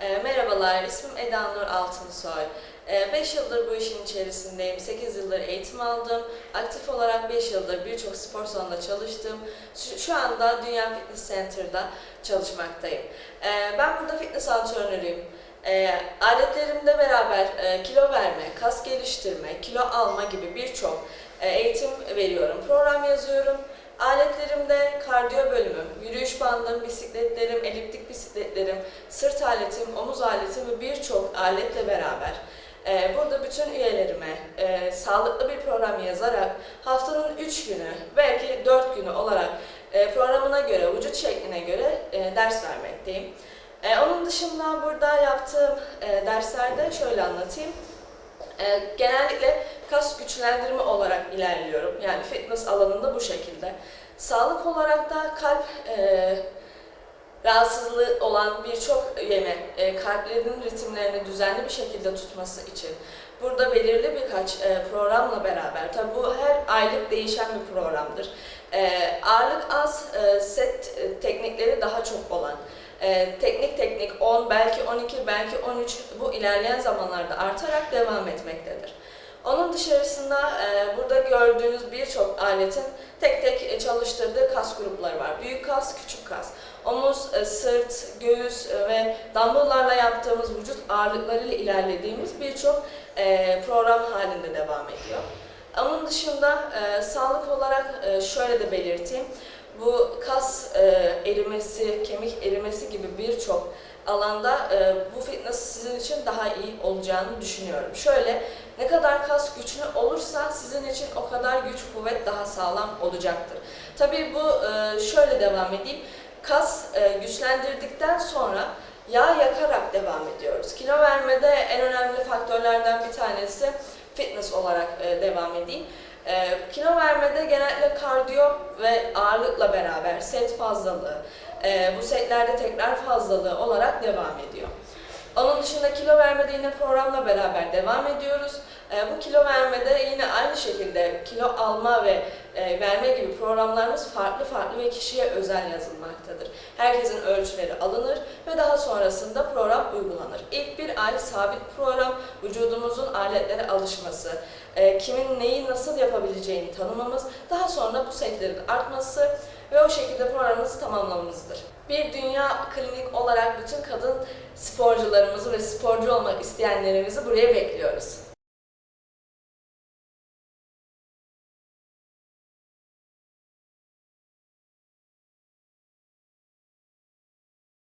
E, merhabalar, ismim Eda Nur Altınsoy. 5 yıldır bu işin içerisindeyim, 8 yıldır eğitim aldım. Aktif olarak 5 yıldır birçok spor salonunda çalıştım. Şu, şu anda Dünya Fitness Center'da çalışmaktayım. E, ben burada fitness antrenörüyüm. E, aletlerimle beraber e, kilo verme, kas geliştirme, kilo alma gibi birçok e, eğitim veriyorum. Program yazıyorum. Aletlerimde kardiyo bölümüm, yürüyüş bandım, bisikletlerim, eliptik bisikletlerim, sırt aletim, omuz aletim ve birçok aletle beraber e, burada bütün üyelerime e, sağlıklı bir program yazarak haftanın 3 günü belki 4 günü olarak e, programına göre, vücut şekline göre e, ders vermekteyim. E, onun dışında burada yaptığım derslerde şöyle anlatayım. Genellikle kas güçlendirme olarak ilerliyorum. Yani fitness alanında bu şekilde. Sağlık olarak da kalp e, rahatsızlığı olan birçok üyeme e, kalplerinin ritimlerini düzenli bir şekilde tutması için burada belirli birkaç e, programla beraber, tabi bu her aylık değişen bir programdır. E, ağırlık az, e, set e, teknikleri daha çok olan, e, teknik teknik 10, belki 12, belki 13 bu ilerleyen zamanlarda artarak devam etmektedir. Onun dışarısında e, burada gördüğünüz birçok aletin tek tek çalıştırdığı kas grupları var. Büyük kas, küçük kas. Omuz, e, sırt, göğüs e, ve dumbbell'larla yaptığımız vücut ağırlıklarıyla ilerlediğimiz birçok e, program halinde devam ediyor. Onun dışında e, sağlık olarak e, şöyle de belirteyim. Bu kas e, erimesi, kemik erimesi gibi birçok alanda e, bu fitness sizin için daha iyi olacağını düşünüyorum. Şöyle ne kadar kas güçlü olursa sizin için o kadar güç kuvvet daha sağlam olacaktır. Tabii bu e, şöyle devam edeyim. Kas e, güçlendirdikten sonra yağ yakarak devam ediyoruz. Kilo vermede en önemli faktörlerden bir tanesi fitness olarak e, devam edeyim. E, kilo vermede genellikle kardiyo ve ağırlıkla beraber set fazlalığı, bu setlerde tekrar fazlalığı olarak devam ediyor. Onun dışında kilo vermede yine programla beraber devam ediyoruz. E, bu kilo vermede yine aynı şekilde kilo alma ve e, verme gibi programlarımız farklı farklı ve kişiye özel yazılmaktadır. Herkesin ölçüleri alınır ve daha sonrasında program uygulanır. İlk bir ay sabit program, vücudumuzun aletlere alışması, e, kimin neyi nasıl yapabileceğini tanımamız, daha sonra bu setlerin artması ve o şekilde programımızı tamamlamamızdır. Bir dünya klinik olarak bütün kadın sporcularımızı ve sporcu olmak isteyenlerimizi buraya bekliyoruz.